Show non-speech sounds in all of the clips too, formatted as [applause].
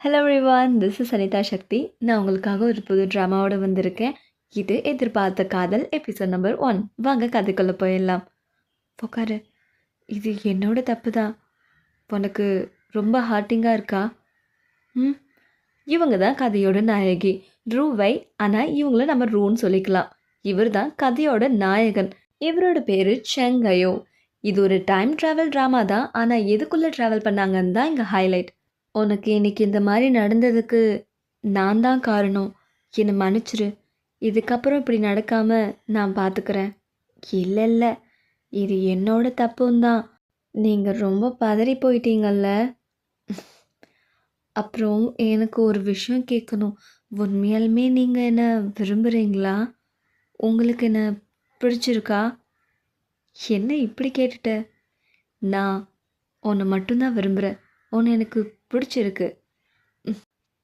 Hello everyone this is Anitha Sakthi நான் உங்களுக்காக ஒரு புது ட்ராமாவோட வந்திருக்கேன். இது எதிர்பார்த்த காதல் எபிசோட் நம்பர் ஒன் வாங்க கதைக்குள்ளே போயிடலாம். உக்காரு இது என்னோட தப்பு தான் உனக்கு ரொம்ப ஹார்ட்டிங்காக இருக்கா? ம் இவங்க தான் கதையோட நாயகி. ரூவை ஆனால் இவங்கள நம்ம ரூன்னு சொல்லிக்கலாம். இவர் தான் கதையோட நாயகன். இவரோட பேர் செங்கயோ. இது ஒரு டைம் ட்ராவல் ட்ராமா தான் ஆனால் எதுக்குள்ளே ட்ராவல் பண்ணாங்கன்னு தான் இங்கே ஹைலைட் உனக்கு இன்னைக்கு இந்த மாதிரி நடந்ததுக்கு நான் தான் காரணம். என்னை மன்னிச்சிரு. இதுக்கப்புறம் இப்படி நடக்காம நான் பார்த்துக்கிறேன் இல்லை இல்லை இது என்னோட தப்பும் தான். நீங்கள் ரொம்ப பதறி போயிட்டீங்கல்ல. அப்புறம் எனக்கு ஒரு விஷயம் கேட்கணும் உண்மையாலுமே நீங்கள் என்ன விரும்புகிறீங்களா உங்களுக்கு என்ன பிடிச்சிருக்கா? என்ன இப்படி கேட்டுட்ட? நான் உன்னை மட்டும்தான் விரும்புகிறேன் உன்னை எனக்கு பிடிச்சிருக்கு.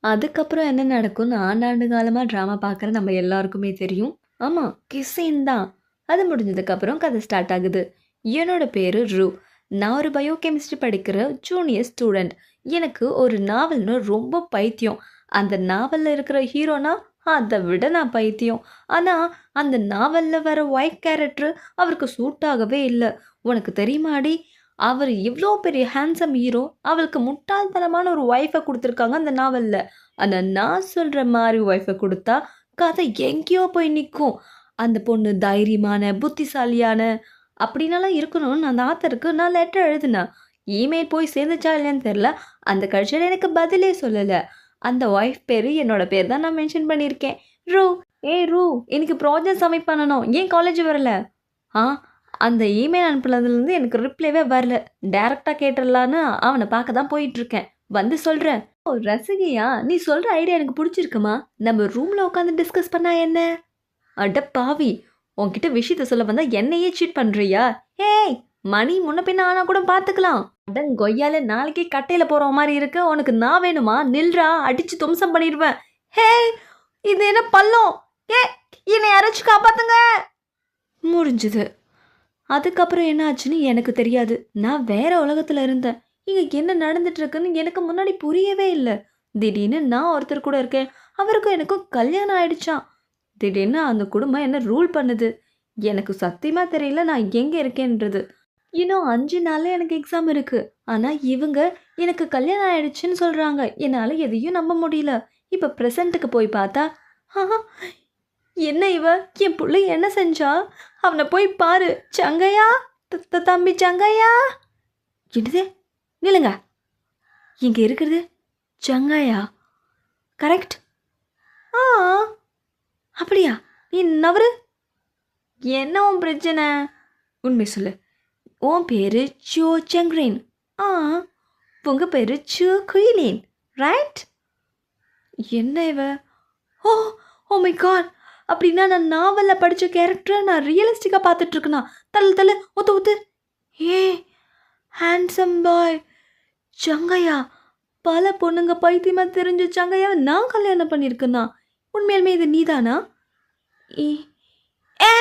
அதுக்கப்புறம் என்ன நடக்கும்னு ஆண்டாண்டு காலமாக ட்ராமா பார்க்குற நம்ம எல்லாருக்குமே தெரியும். ஆமாம் கிஸ்ஸின் தான். அது முடிஞ்சதுக்கப்புறம் கதை ஸ்டார்ட் ஆகுது. என்னோட பேர் ரூ. நான் ஒரு பயோகெமிஸ்ட்ரி படிக்கிற ஜூனியர் ஸ்டூடெண்ட் எனக்கு ஒரு நாவல்னு ரொம்ப பைத்தியம். அந்த நாவலில் இருக்கிற ஹீரோனா அதை விட நான் பைத்தியம். ஆனால் அந்த நாவலில் வர ஒயிட் கேரக்டர் அவருக்கு சூட் ஆகவே இல்லை. உனக்கு தெரியுமாடி? அவர் இவ்வளோ பெரிய ஹேண்ட்ஸம் ஹீரோ அவளுக்கு முட்டாள்தனமான ஒரு ஒய்ஃபை கொடுத்துருக்காங்க அந்த நாவலில் ஆனால் நான் சொல்கிற மாதிரி ஒய்ஃபை கொடுத்தா கதை எங்கேயோ போய் நிற்கும் அந்த பொண்ணு தைரியமான புத்திசாலியான அப்படின்னலாம் இருக்கணும்னு அந்த ஆத்தருக்கு நான் லெட்டர் எழுதினேன் இமெயில் போய் சேர்ந்துச்சா இல்லையான்னு தெரில அந்த கட்சியில் எனக்கு பதிலே சொல்லலை. அந்த ஒய்ஃப் பேர் என்னோட பேர் தான் நான் மென்ஷன் பண்ணியிருக்கேன். ரூ. ஏய் ரூ எனக்கு ப்ராஜெக்ட் சப்மிட் பண்ணணும். ஏன் காலேஜ் வரல? ஆ அந்த இமெயில் அனுப்புனதுலேருந்து எனக்கு ரிப்ளைவே வரல. டேரெக்டாக கேட்டுடலான்னு அவனை பார்க்க தான் போயிட்டுருக்கேன். வந்து சொல்கிறேன் ஓ ரசிகையா நீ சொல்கிற ஐடியா எனக்கு பிடிச்சிருக்குமா? நம்ம ரூமில் உட்காந்து டிஸ்கஸ் பண்ணா என்ன? அட பாவி உன்கிட்ட விஷயத்த சொல்ல வந்தால் என்னையே சீட் பண்ணுறியா ஏய் மணி முன்ன பின்ன ஆனால் கூட பார்த்துக்கலாம் அடன் கொய்யால நாளைக்கே கட்டையில் போகிற மாதிரி இருக்கு. உனக்கு நான் வேணுமா? நில்றா அடித்து தும்சம் பண்ணிடுவேன். ஹே இது என்ன பள்ளம்? ஏ என்னை யாராச்சும் காப்பாத்துங்க. முடிஞ்சுது. அதுக்கப்புறம் என்ன ஆச்சுன்னு எனக்கு தெரியாது. நான் வேற உலகத்துல இருந்தேன். இங்க என்ன நடந்துட்டு இருக்குன்னு எனக்கு முன்னாடி புரியவே இல்லை. திடீர்னு நான் ஒருத்தர் கூட இருக்கேன். அவருக்கும் எனக்கும் கல்யாணம் ஆயிடுச்சான் திடீர்னு அந்த குடும்பம் என்ன ரூல் பண்ணுது. எனக்கு சத்தியமா தெரியல நான் எங்க இருக்கேன்றது. இன்னும் அஞ்சு நாள்ல எனக்கு எக்ஸாம் இருக்கு. ஆனா இவங்க எனக்கு கல்யாணம் ஆயிடுச்சுன்னு சொல்றாங்க. என்னால எதையும் நம்ப முடியல. இப்ப ப்ரெசண்ட்டுக்கு போய் பார்த்தா ஆஹா, என்ன இவ? என் பிள்ளை என்ன செஞ்சா? அவனை போய் பாரு. சங்கையா? த- தம்பி சங்கையா? என்னது? நிலுங்க இங்கே இருக்கிறது சங்காயா? கரெக்ட் ஆ. அப்படியா? நீ நவரு? என்ன உன் பிரச்சனை? உண்மை சொல்லு. உன் பேரு சோ சங்ரேன் ஆ. உங்கள் பேர் சோ குயிலேன். ரைட் என்ன இவ? ஓ ஓ மை காட் அப்படின்னா நான் நாவலில் படித்த கேரக்டரை நான் ரியலிஸ்டிக்காக பார்த்துட்ருக்கேண்ணா தள்ளு தள்ளு ஒத்து ஒத்து. ஏ ஹேண்ட்ஸம் பாய் சங்கையா? பல பொண்ணுங்க பைத்தியமாக தெரிஞ்ச சங்கையாவை நான் கல்யாணம் பண்ணியிருக்கேனா? உண்மையிலுமே இது நீதானா? ஏ ஏ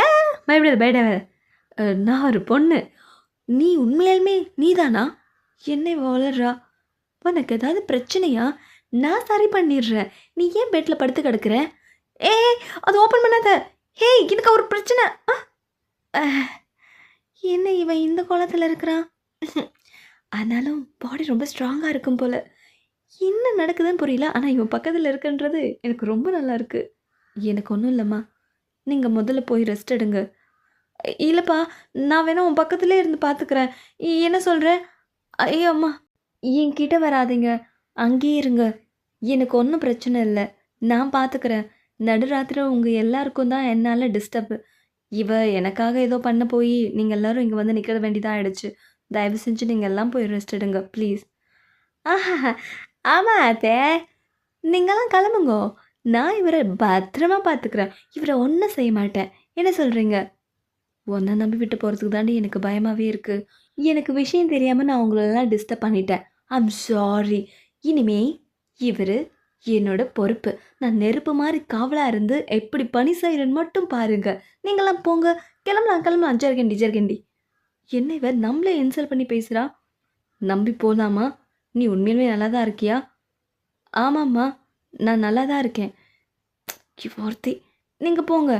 ஏ பயப்படாத பயப்படாத நான் ஒரு பொண்ணு. நீ உண்மையாலுமே நீதானா? என்னை வளர்றா. உனக்கு ஏதாவது பிரச்சனையா? நான் சரி பண்ணிடுறேன். நீ ஏன் பெட்டில் படுத்து கிடக்குற? ஏ அது ஓப்பன் பண்ணாத. ஹே எனக்கு ஒரு பிரச்சனை. ஆ. என்ன இவன் இந்த கோலத்தில் இருக்கிறான் ஆனாலும் பாடி ரொம்ப ஸ்ட்ராங்காக இருக்கும் போல். என்ன நடக்குதுன்னு புரியல ஆனால் இவன் பக்கத்தில் இருக்குன்றது எனக்கு ரொம்ப நல்லா இருக்கு. எனக்கு ஒன்றும் இல்லைம்மா. நீங்கள் முதல்ல போய் ரெஸ்ட் எடுங்க. இல்லைப்பா நான் வேணா உன் பக்கத்துலேயே இருந்து பார்த்துக்கிறேன் என்ன சொல்கிற ஐயோ அம்மா என்கிட்ட வராதீங்க. அங்கேயே இருங்க. எனக்கு ஒன்றும் பிரச்சனை இல்லை. நான் பார்த்துக்கிறேன் நடுராத்திரி உங்கள் எல்லாருக்கும் தான் என்னால் டிஸ்டர்ப் இவ எனக்காக ஏதோ பண்ண போய் நீங்கள் எல்லோரும் இங்கே வந்து நிற்க வேண்டியதாக ஆயிடுச்சு. தயவு செஞ்சு நீங்கள் எல்லாம் போய் ரெஸ்ட் எடுங்க ப்ளீஸ் ஆஹா ஆமாம் அத்தே. நீங்களாம் கிளம்புங்கோ. நான் இவரை பத்திரமா பார்த்துக்கிறேன் இவரை ஒன்றும் செய்ய மாட்டேன். என்ன சொல்கிறீங்க ஒன்றை நம்பி விட்டு போகிறதுக்கு தாண்டி எனக்கு பயமாகவே இருக்குது எனக்கு விஷயம் தெரியாமல் நான் உங்களெல்லாம் டிஸ்டர்ப் பண்ணிட்டேன். ஐம் சாரி இனிமே இவர் என்னோட பொறுப்பு. நான் நெருப்பு மாதிரி காவலாக இருந்து எப்படி பணி செய்கிறேன்னு மட்டும் பாருங்க. நீங்களாம் போங்க. கிளம்பலாம் கிளம்பலாம். ஜர்கண்டி ஜர்கண்டி என்ன இவ? நம்மளே இன்சல்ட் பண்ணி பேசுகிறா நம்பி போகலாமா நீ உண்மையிலுமே நல்லா தான் இருக்கியா? ஆமாம்மா நான் நல்லா தான் இருக்கேன் ஒருத்தி நீங்கள் போங்க.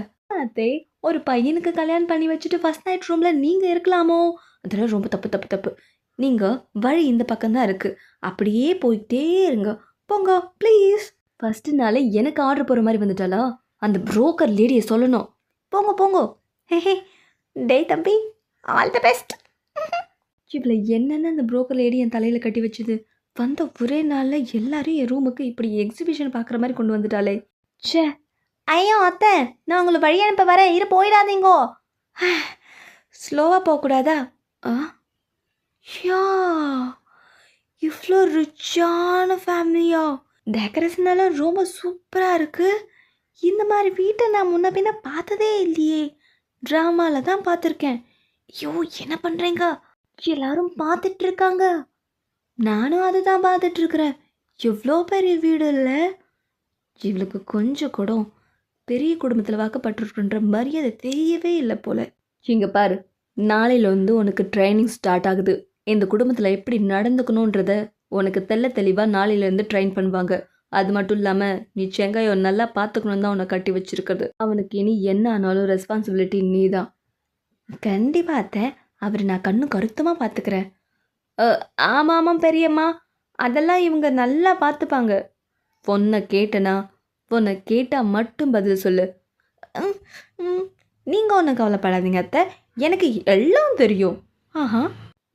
அத்தை ஒரு பையனுக்கு கல்யாணம் பண்ணி வச்சுட்டு ஃபஸ்ட் நைட் ரூமில் நீங்கள் இருக்கலாமோ? அதெல்லாம் ரொம்ப தப்பு தப்பு தப்பு. நீங்கள் வழி இந்த பக்கம்தான் இருக்குது அப்படியே போயிட்டே இருங்க. போங்க ப்ளீஸ் ஃபஸ்ட்டு நாளே எனக்கு ஆர்டர் போகிற மாதிரி வந்துட்டாளா? அந்த புரோக்கர் லேடியை சொல்லணும். போங்க போங்க. ஹே டேய் தம்பி. ஆல் தி பெஸ்ட் இவ்வளோ என்னென்ன அந்த புரோக்கர் லேடி என் தலையில் கட்டி வச்சுது. வந்த ஒரே நாளில் எல்லாரும் என் ரூமுக்கு இப்படி எக்ஸிபிஷன் பார்க்குற மாதிரி கொண்டு வந்துட்டாளே. ச்சே. ஐயோ அத்தை. நான் உங்களை வழி அனுப்ப வரேன். இரு போயிடாதீங்கோ. ஸ்லோவாக போகக்கூடாதா? ஆ? யா. இவ்வளோ ரிச்சான ஃபேமிலியா? டெக்கரேஷன் எல்லாம் ரொம்ப சூப்பராக இருக்குது இந்த மாதிரி வீட்டை நான் முன்ன பின்ன பார்த்ததே இல்லையே. ட்ராமாவில் தான் பார்த்துருக்கேன். ஐயோ என்ன பண்ணுறீங்க எல்லாரும் பார்த்துட்டு இருக்காங்க நானும் அதை தான் பார்த்துட்ருக்குறேன். எவ்வளோ பெரிய வீடு இல்லை. இவளுக்கு கொஞ்சம் கூட பெரிய குடும்பத்தில் வாக்கப்பட்டிருக்குன்ற மரியாதை தெரியவே இல்லை போல. இங்கே பாரு நாளையில் வந்து உனக்கு ட்ரைனிங் ஸ்டார்ட் ஆகுது. இந்த குடும்பத்தில் எப்படி நடந்துக்கணுன்றத உனக்கு தெள்ள தெளிவாக நாளையிலேருந்து ட்ரைன் பண்ணுவாங்க. அது மட்டும் இல்லாமல் நீ செங்காயம் நல்லா பார்த்துக்கணும் தான் உன்னை கட்டி வச்சிருக்கிறது. அவனுக்கு இனி என்ன ஆனாலும் ரெஸ்பான்சிபிலிட்டி நீ தான் கண்டிப்பாக அத்தை அவர் நான் கண்ணு கருத்தமாக பார்த்துக்கிறேன். ஆமாம் ஆமாம் பெரியம்மா. அதெல்லாம் இவங்க நல்லா பார்த்துப்பாங்க. பொண்ணை கேட்டனா பொண்ணை கேட்டால் மட்டும் பதில் சொல்லு. நீங்கள் ஒன்றும் கவலைப்படாதீங்க அத்தை. எனக்கு எல்லாம் தெரியும். ஆஹா.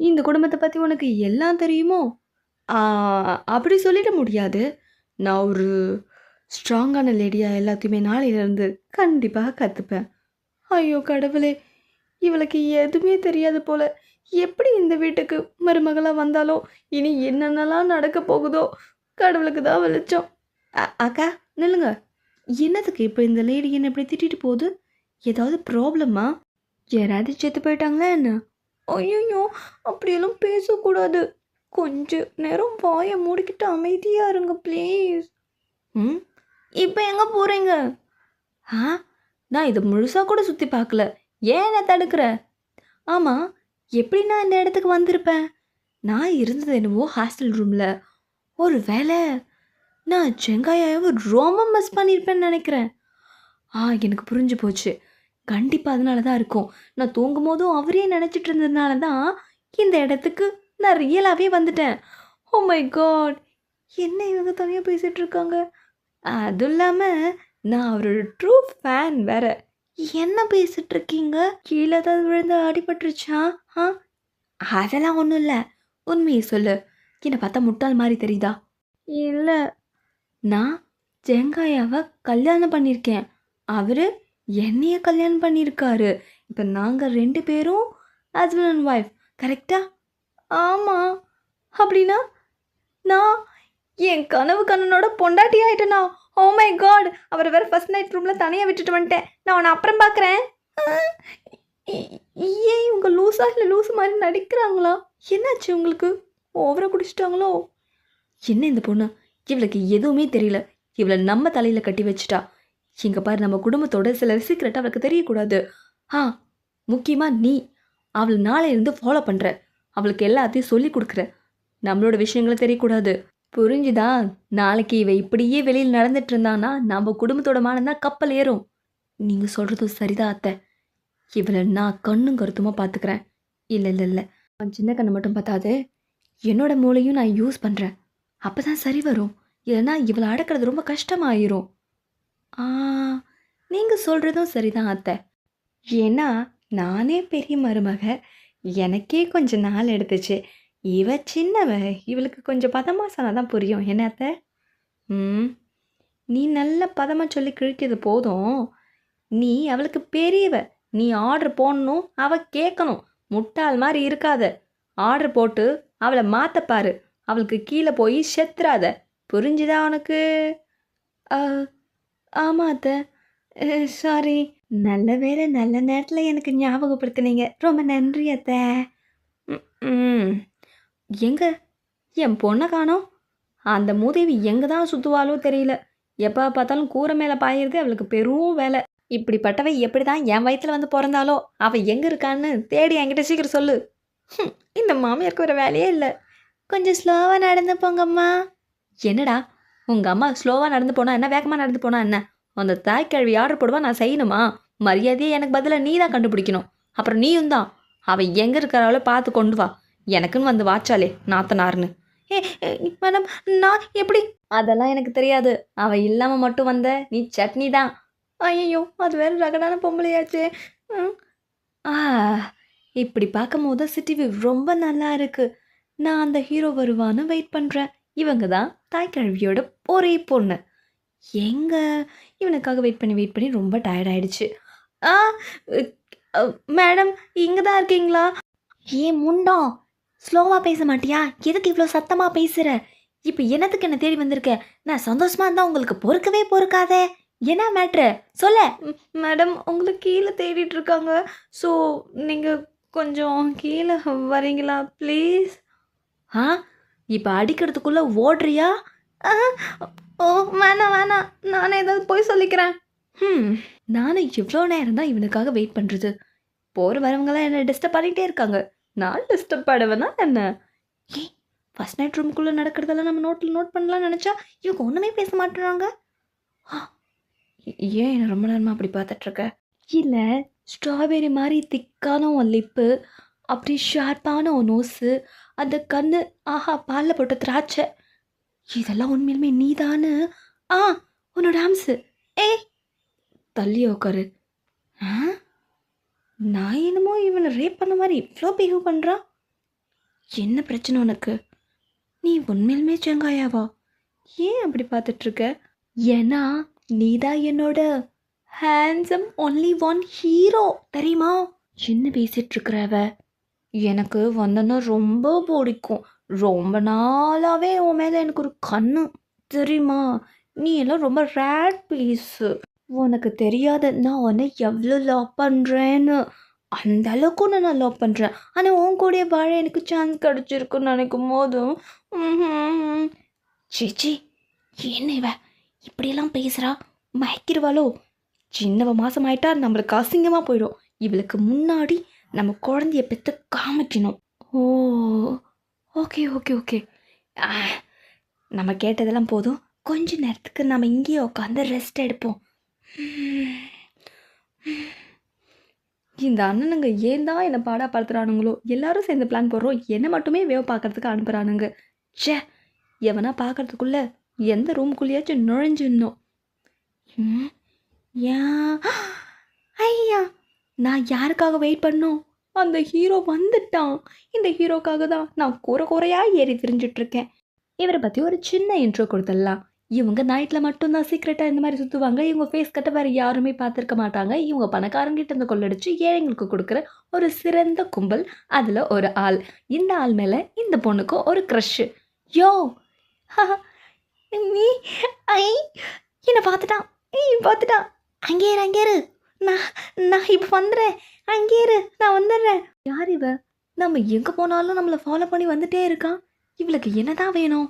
இந்த குடும்பத்தை பற்றி உனக்கு எல்லாம் தெரியுமோ? அப்படி சொல்லிட முடியாது. நான் ஒரு ஸ்ட்ராங்கான லேடியாக எல்லாத்தையுமே நாளையிலேருந்து கண்டிப்பாக கற்றுப்பேன் ஐயோ கடவுளே. இவளுக்கு எதுவுமே தெரியாது போல. எப்படி இந்த வீட்டுக்கு மருமகளாக வந்தாலோ? இனி என்னென்னலாம் நடக்க போகுதோ? கடவுளுக்கு தான் வெளிச்சம். அ- அக்கா நில்லுங்க. என்னதுக்கு இப்போ இந்த லேடி என்ன இப்படி திட்டிட்டு போகுது? ஏதாவது ப்ராப்ளமா யாராவது செத்து போயிட்டாங்களா என்ன? ஐயோ அப்படியெல்லாம் பேசக்கூடாது. கொஞ்ச நேரம் வாயை மூடிக்கிட்டு அமைதியாக இருங்க ப்ளீஸ் ம்? இப்போ எங்கே போகிறீங்க ஆ நான் இதை முழுசாக கூட சுற்றி பார்க்கல. ஏன் என்ன தடுக்கிற? ஆமாம் எப்படி நான் இந்த இடத்துக்கு வந்திருப்பேன்? நான் இருந்தது என்னவோ ஹாஸ்டல் ரூமில் ஒரு வேளை நான் செங்காயாவை ரொம்ப மிஸ் பண்ணியிருப்பேன்னு நினைக்கிறேன். ஆ எனக்கு புரிஞ்சு போச்சு. கண்டிப்பாக அதனால தான் இருக்கும். நான் தூங்கும் போதும் அவரே நினச்சிட்டு இருந்ததுனால தான் இந்த இடத்துக்கு நான் ரியலாகவே வந்துட்டேன். ஓ மை காட் என்ன இவங்க தனியாக பேசிகிட்டு இருக்காங்க அதுவும் இல்லாமல் நான் அவரோட ட்ரூ ஃபேன் வேற. என்ன பேசிட்டு இருக்கீங்க கீழே ஏதாவது விழுந்து அடிபட்டுருச்சா? ஆ? அதெல்லாம் ஒன்றும் இல்லை. உண்மையை சொல்லு. என்னை பார்த்தா முட்டாள் மாதிரி தெரியுதா? இல்லை. நான் ஜெங்காயாவை கல்யாணம் பண்ணியிருக்கேன். அவர் என்னைய கல்யாணம் பண்ணியிருக்காரு. இப்போ நாங்கள் ரெண்டு பேரும் ஹஸ்பண்ட் அண்ட் ஒய்ஃப் கரெக்டா ஆமாம் அப்படின்னா நான் என் கனவு கண்ணனோட பொண்டாட்டி ஆயிட்டேனா? ஓ மை காட் அவரை வேற ஃபர்ஸ்ட் நைட் ரூமில் தனியாக விட்டுட்டு வந்துட்டேன். நான் அவனை அப்புறம் பார்க்குறேன் ஏன் இவங்க லூஸா இல்லை லூஸ் மாதிரி நடிக்கிறாங்களா? என்னாச்சு உங்களுக்கு? ஓவரை குடிச்சிட்டாங்களோ? என்ன இந்த பொண்ணு? இவளுக்கு எதுவுமே தெரியல. இவளை நம்ம தலையில் கட்டி வச்சுட்டா. இங்கே பாரு நம்ம குடும்பத்தோட சில சீக்ரெட் அவளுக்கு தெரியக்கூடாது. ஆ முக்கியமாக நீ. அவளை நாளையிலேருந்து ஃபாலோ பண்ணுற அவளுக்கு எல்லாத்தையும் சொல்லி கொடுக்குற. நம்மளோட விஷயங்களை தெரியக்கூடாது. புரிஞ்சுதா? நாளைக்கு இவ இப்படியே வெளியில் நடந்துட்டு இருந்தான்னா நம்ம குடும்பத்தோட மானந்தான் கப்பல் ஏறும். நீங்கள் சொல்கிறதும் சரிதான் அத்தை. இவளை நான் கண்ணும் கருத்துமாக பார்த்துக்கிறேன் இல்லை இல்லை இல்லை. சின்ன கண்ணை மட்டும் பார்த்தாது. என்னோட மூளையும் நான் யூஸ் பண்ணுறேன் அப்போ தான் சரி வரும். இல்லைன்னா இவளை அடக்கிறது ரொம்ப கஷ்டமாயிரும். நீங்கள் சொல்கிறதும் சரிதான் அத்தை. ஏன்னா நானே பெரிய மருமக. எனக்கே கொஞ்சம் நாள் எடுத்துச்சு. இவ சின்னவ இவளுக்கு கொஞ்சம் பதமாக சொன்னால் தான் புரியும். என்ன அத்தை? ம். நீ நல்ல பதமாக சொல்லி கிழிக்கிறது போதும். நீ அவளுக்கு பெரியவ. நீ ஆர்டர் போடணும் அவ கேட்கணும். முட்டாள் மாதிரி இருக்காத. ஆர்டர் போட்டு அவளை மாற்றப்பாரு அவளுக்கு கீழே போய் செத்துறாத. புரிஞ்சுதா உனக்கு? ஆமாம் அத்தை. சாரி நல்ல வேளை நல்ல நேரத்தில் எனக்கு ஞாபகப்படுத்தினீங்க. ரொம்ப நன்றி அத்தை. ம், எங்க? என் பொண்ணை காணோம். அந்த மூதேவி எங்கே தான் சுற்றுவாளோ தெரியல. எப்போ பார்த்தாலும் கூரை மேலே பாயிறது அவளுக்கு பெரும் வேலை. இப்படிப்பட்டவை எப்படி தான் என் வயிற்றில் வந்து பிறந்தாலோ அவள் எங்கே இருக்கான்னு தேடி என்கிட்ட சீக்கிரம் சொல்லு. இந்த மாமியாருக்கு ஒரு வேலையே இல்லை. கொஞ்சம் ஸ்லோவாக நடந்து போங்கம்மா. என்னடா உங்கள் அம்மா ஸ்லோவாக நடந்து போனால் என்ன? வேகமாக நடந்து போனால் என்ன? அந்த தாய்க்கிழவி ஆர்டர் போடுவா நான் செய்யணுமா? மரியாதையை எனக்கு பதிலாக நீ தான் கண்டுபிடிக்கணும். அப்புறம் நீயும் தான். அவள் எங்கே இருக்கிறாளோ பார்த்து கொண்டு வா. எனக்குன்னு வந்து வாச்சாலே நாத்தனார்னு. ஏ மேடம் நான் எப்படி? அதெல்லாம் எனக்கு தெரியாது. அவள் இல்லாமல் மட்டும் வந்த நீ சட்னி தான். ஐயோ அது வேற ரகடான பொம்பளையாச்சே. ம். ஆ இப்படி பார்க்கும்போது சிட்டி வியூ ரொம்ப நல்லா இருக்கு. நான் அந்த ஹீரோ வருவான்னு வெயிட் பண்ணுறேன் இவங்க தான் தாய்க்கிழவியோட ஒரே பொண்ணு. எங்க? இவனுக்காக வெயிட் பண்ணி வெயிட் பண்ணி ரொம்ப டயர்ட் ஆயிடுச்சு. ஆ மேடம் இங்கே தான் இருக்கீங்களா? ஏன் முண்டம் ஸ்லோவாக பேச மாட்டியா? எதுக்கு இவ்வளோ சத்தமாக பேசுகிற இப்போ என்னத்துக்கு என்ன தேடி வந்திருக்க? நான் சந்தோஷமா இருந்தால் உங்களுக்கு பொறுக்கவே பொறுக்காதே. என்ன மேட்ரு சொல்ல. மேடம் உங்களுக்கு கீழே தேடிட்டு இருக்காங்க. ஸோ நீங்கள் கொஞ்சம் கீழே வரீங்களா ப்ளீஸ் ஆ இப்போ அடிக்கிறதுக்குள்ளே ஓடுறியா? ஓ வேணாம் வேணாம். நானே ஏதாவது போய் சொல்லிக்கிறேன். ம் நானும் இவ்வளோ நேரம் தான் இவனுக்காக வெயிட் பண்ணுறது போகிற வரவங்களாம் என்னை டிஸ்டர்ப் பண்ணிகிட்டே இருக்காங்க. நான் டிஸ்டர்ப் ஆடுவேனா என்ன? ஏ ஃபஸ்ட் நைட் ரூம்குள்ளே நடக்கிறதெல்லாம் நம்ம நோட்டில் நோட் பண்ணலாம்னு நினச்சா இவங்க ஒன்றுமே பேச மாட்டேறாங்க. ஏன் என்ன ரொம்ப நேரமாக அப்படி பார்த்துட்ருக்க இல்லை ஸ்ட்ராபெரி மாதிரி திக்கான உன் லிப்பு அப்படி ஷார்ப்பான உன் நோஸு அந்த கண்ணு ஆஹா பாலில் போட்ட திராட்சை. இதெல்லாம் உண்மையிலுமே நீதானு? ஆ உன்னோட ஆம்ஸு ஏய் தள்ளி உட்காரு ஆ நான் என்னமோ இவனை ரேப் பண்ண மாதிரி இவ்வளோ பிஹேவ் பண்ணுறான் என்ன பிரச்சனை உனக்கு? நீ உண்மையிலுமே செங்காயாவா? ஏன் அப்படி பார்த்துட்ருக்க? ஏன்னா நீ தான் என்னோட ஹேண்ட்ஸம் ஒன்லி ஒன் ஹீரோ தெரியுமா? என்ன பேசிகிட்ருக்குறவ எனக்கு வந்தனா ரொம்ப பிடிக்கும். ரொம்ப நாளாகவே உன் மேலே எனக்கு ஒரு கண்ணு. தெரியுமா? நீ எல்லாம் ரொம்ப ரேட் பீஸு உனக்கு தெரியாத நான் உன்னை எவ்வளோ லவ் பண்ணுறேன்னு அந்த அளவுக்கு நான் லவ் பண்ணுறேன் ஆனால் உன் கூடயே வாழ எனக்கு சான்ஸ் கிடச்சிருக்குன்னு நினைக்கும் போதும் ம்ஹும். சிச்சி என்ன இவ? இப்படியெல்லாம் பேசுகிறா மயக்கிடுவாளோ? சின்னவ மாதம் ஆயிட்டா நம்மளுக்கு அசிங்கமாக போயிடும். இவளுக்கு முன்னாடி நம்ம குழந்தைய பெற்று காமிக்கணும். ஓ ஓகே ஓகே ஓகே நம்ம கேட்டதெல்லாம் போதும். கொஞ்ச நேரத்துக்கு நம்ம இங்கேயே உட்காந்து ரெஸ்ட் எடுப்போம். இந்த அண்ணனுங்க ஏன் தான் என்னை பாடா படுத்துறானுங்களோ எல்லாரும் சேர்ந்து பிளான் போடுறோம். என்னை மட்டுமே வேவ பார்க்கறதுக்கு அனுப்புகிறானுங்க ச்சே எவனா பார்க்கறதுக்குள்ள எந்த ரூம்குள்ளேயாச்சும் நுழைஞ்சிடணும். ம், ஏன் ஐயா நான் யாருக்காக வெயிட் பண்ணோம்? அந்த ஹீரோ வந்துட்டான். இந்த ஹீரோக்காக தான் நான் கூரை குறையாக ஏறி திரிஞ்சிட்ருக்கேன் இவரை பற்றி ஒரு சின்ன இன்ட்ரோ கொடுத்துடலாம். இவங்க நைட்டில் மட்டும்தான் சீக்ரெட்டாக இந்த மாதிரி சுற்றுவாங்க இவங்க ஃபேஸ் கட்ட வேறு யாருமே பார்த்துருக்க மாட்டாங்க. இவங்க பணக்காரங்கிட்ட இருந்து கொள்ளடிச்சு ஏழைங்களுக்கு கொடுக்குற ஒரு சிறந்த கும்பல் அதில் ஒரு ஆள். இந்த ஆள் மேலே இந்த பொண்ணுக்கு ஒரு க்ரஷ்ஷு யோ! [laughs] நீ ஐ என்னை பார்த்துட்டான். ஏய் பார்த்துட்டான். அங்கேயிரு இரு. நான் நான் இப்போ வந்துடுறேன் அங்கே இரு நான் வந்துடுறேன் யார் இவ? நம்ம எங்கே போனாலும் நம்மளை ஃபாலோ பண்ணி வந்துட்டே இருக்கான் இவளுக்கு என்னதான் வேணும்?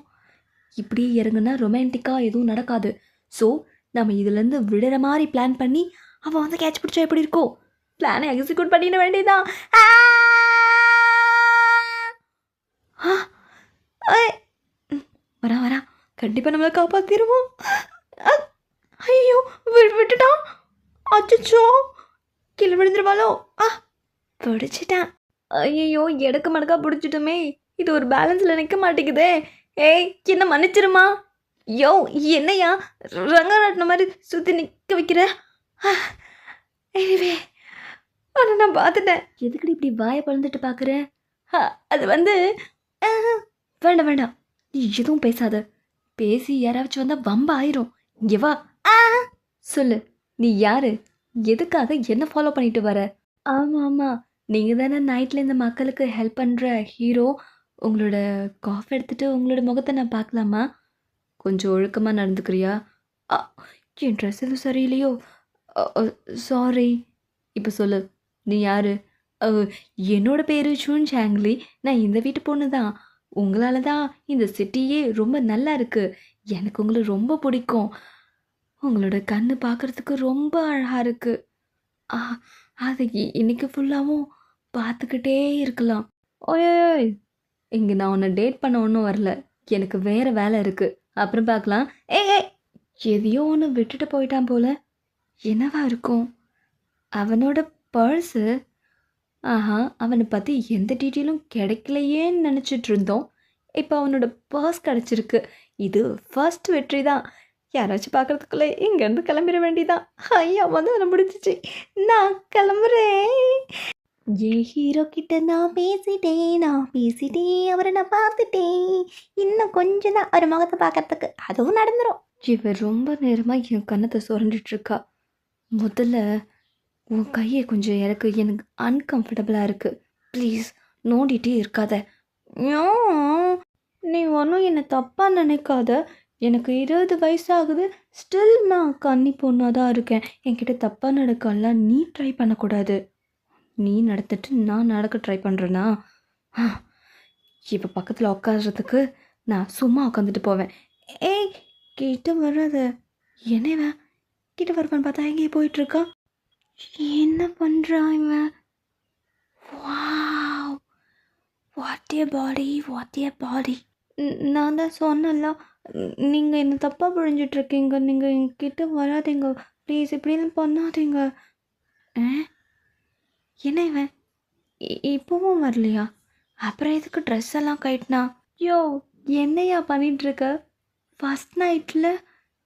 இப்படி இறங்குனா ரொமான்டிக்காக எதுவும் நடக்காது. ஸோ நம்ம இதுலேருந்து விடுற மாதிரி பிளான் பண்ணி அவள் வந்து கேட்ச் பிடிச்சா எப்படி இருக்கோ? பிளானை எக்ஸிக்யூட் பண்ணிட வேண்டியதான் வரா வரா. கண்டிப்பாக நம்மளை காப்பாற்றிடுவோம் ஐயோ விட்டுட்டான். அச்சோ கீழே விழுந்துருவாளோ ஆ பிடிச்சிட்டேன். ஐயோ எடுக்க மடக்கா பிடிச்சிட்டுமே. இது ஒரு பேலன்ஸில் நிற்க மாட்டேங்குதே. ஏய் என்ன மன்னிச்சிருமா? யோ என்னையா? ரங்கராட்டின மாதிரி சுற்றி நிற்க வைக்கிற? எனிவே ஆனால் நான் பார்த்துட்டேன். எதுக்குடி இப்படி வாயை பழந்துட்டு பார்க்குற? அது வந்து வேண்டாம் வேண்டாம். நீ எதுவும் பேசாத. பேசி யாராச்சும் வந்தால் வம்ப ஆயிரும். இங்கே வா. சொல்லு. நீ யாரு? எதுக்காக என்ன ஃபாலோ பண்ணிட்டு வர? ஆமாம் ஆமாம் நீங்கள் தானே நைட்டில் இந்த மக்களுக்கு ஹெல்ப் பண்ணுற ஹீரோ உங்களோட காஃப் எடுத்துகிட்டு உங்களோட முகத்தை நான் பார்க்கலாமா? கொஞ்சம் ஒழுக்கமாக நடந்துக்கிறியா? என் ட்ரெஸ் எதுவும் சரியில்லையோ? சாரி இப்போ சொல்லு. நீ யார்? என்னோட பேர் சூன் சாங்லி நான் இந்த வீட்டு பொண்ணு தான். உங்களால் தான் இந்த சிட்டியே ரொம்ப நல்லா இருக்குது எனக்கு உங்களை ரொம்ப பிடிக்கும். உங்களோட கண்ணு பார்க்கறதுக்கு ரொம்ப அழகாக இருக்குது ஆ, அது இன்னைக்கு ஃபுல்லாகவும் பார்த்துக்கிட்டே இருக்கலாம். ஓய் இங்கே நான் உன்னை டேட் பண்ண ஒன்றும் வரல. எனக்கு வேறு வேலை இருக்குது அப்புறம் பார்க்கலாம் ஏ எதையோ ஒன்று விட்டுட்டு போயிட்டான் போல. என்னவா இருக்கும்? அவனோட பர்ஸு ஆஹா அவனை பற்றி எந்த டீட்டெயிலும் கிடைக்கலையேன்னு நினச்சிட்டு இருந்தோம். இப்போ அவனோட பர்ஸ் கிடச்சிருக்கு. இது ஃபர்ஸ்ட் வெற்றி தான். யாராச்சும் பார்க்கறதுக்குள்ளே இங்கேருந்து கிளம்பிட வேண்டிதான் ஐயா வந்து அதை முடிஞ்சிச்சு. நான் கிளம்புறேன். ஏ ஹீரோ கிட்ட நான் பேசிட்டேன். நான் பேசிட்டேன். அவரை நான் பார்த்துட்டேன். இன்னும் கொஞ்சம் தான் அவர் முகத்தை பார்க்கறதுக்கு. அதுவும் நடந்துடும் இவர் ரொம்ப நேரமாக என் கன்னத்தை சுரண்டிட்டு இருக்கா முதல்ல உன் கையை கொஞ்சம் எனக்கு எனக்கு அன்கம்ஃபர்டபுளாக இருக்குது ப்ளீஸ் நோண்டிகிட்டே இருக்காத. நீ ஒன்றும் என்னை தப்பாக நினைக்காத. எனக்கு இருபது வயசாகுது. ஸ்டில் நான் கன்னி பொண்ணாக தான் இருக்கேன். என்கிட்ட தப்பாக நடக்கலாம் நீ ட்ரை பண்ணக்கூடாது. நீ நடந்துட்டு நான் நடக்க ட்ரை பண்ணுறேன்னா இப்போ பக்கத்தில் உட்காடுறதுக்கு நான் சும்மா உட்காந்துட்டு போவேன். ஏய் கிட்ட வராத. என்னவன் கிட்ட வருவான்னு பார்த்தா எங்கேயே போயிட்டுருக்கா என்ன பண்ணுறான் இவன்? Wow what a body what a body நான் தான் சொன்னல நீங்கள் என்ன தப்பாக புரிஞ்சிட்ருக்கீங்க? நீங்கள் என்கிட்ட வராதீங்க. ப்ளீஸ் இப்படிலாம் பண்ணாதீங்க. ஆ? என்ன இவன்? இ- வரலையா? அப்புறம் எதுக்கு ட்ரெஸ் எல்லாம் கட்டினா? யோ என்னையா பண்ணிகிட்ருக்க ஃபஸ்ட் நைட்டில்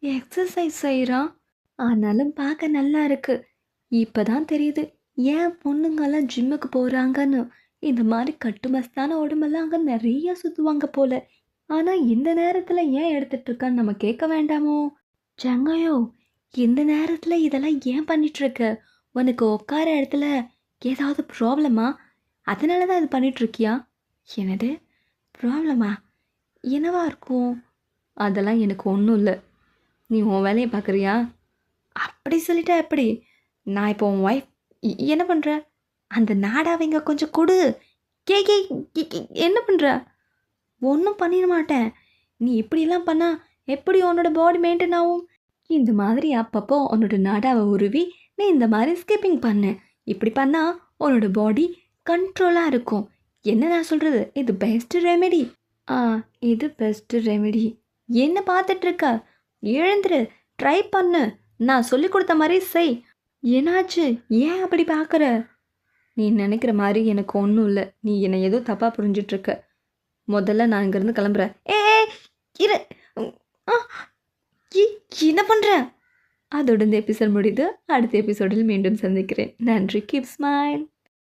எக்ஸசைஸ் செய்கிறான் ஆனாலும் பார்க்க நல்லா இருக்குது இப்போ தான் தெரியுது ஏன் பொண்ணுங்கெல்லாம் ஜிம்முக்கு போகிறாங்கன்னு இந்த மாதிரி கட்டுமஸ்தான உடம்பெல்லாம் அங்கே நிறைய சுற்றுவாங்க போல். ஆனால் இந்த நேரத்தில் ஏன் எடுத்துட்ருக்கான்னு நம்ம கேட்க வேண்டாமோ? சங்கையோ இந்த நேரத்தில் இதெல்லாம் ஏன் பண்ணிகிட்ருக்க உனக்கு உட்கார இடத்துல ஏதாவது ப்ராப்ளமா அதனால தான் இது பண்ணிகிட்ருக்கியா எனது என்னது? ப்ராப்ளமா என்னவா இருக்கும்? அதெல்லாம் எனக்கு ஒன்றும் இல்லை. நீ உன் வேலையை பார்க்குறியா அப்படி சொல்லிட்டா எப்படி? நான் இப்போ உன் ஒய்ஃப் என்ன பண்ணுற அந்த நாடாவைங்க கொஞ்சம் கொடு. கே கே கே- கே- என்ன பண்ணுற ஒன்றும் பண்ணிட மாட்டேன். நீ இப்படியெல்லாம் பண்ணா எப்படி உன்னோட பாடி மெயின்டைன் ஆகும் இந்த மாதிரி அப்பப்போ உன்னோட நாடாவை உருவி நீ இந்த மாதிரி ஸ்கிப்பிங் பண்ணு இப்படி பண்ணால் உன்னோட பாடி கண்ட்ரோலாக இருக்கும். என்ன நான் சொல்கிறது இது பெஸ்ட்டு ரெமெடி ஆ இது பெஸ்ட்டு ரெமெடி என்ன பார்த்துட்ருக்க எழுந்துரு ட்ரை பண்ணு. நான் சொல்லி கொடுத்த மாதிரி செய். என்னாச்சு? ஏன் அப்படி பார்க்குற? நீ நினைக்கிற மாதிரி எனக்கு ஒன்றும் இல்லை. நீ என்னை ஏதோ தப்பாக புரிஞ்சிட்ருக்க முதல்ல நான் இங்கேருந்து கிளம்புறேன். ஏ இரு. என்ன பண்ணுற அதோட இந்த எபிசோட் முடியுது அடுத்த எபிசோடில் மீண்டும் சந்திக்கிறேன். நன்றி கீப் ஸ்மைல்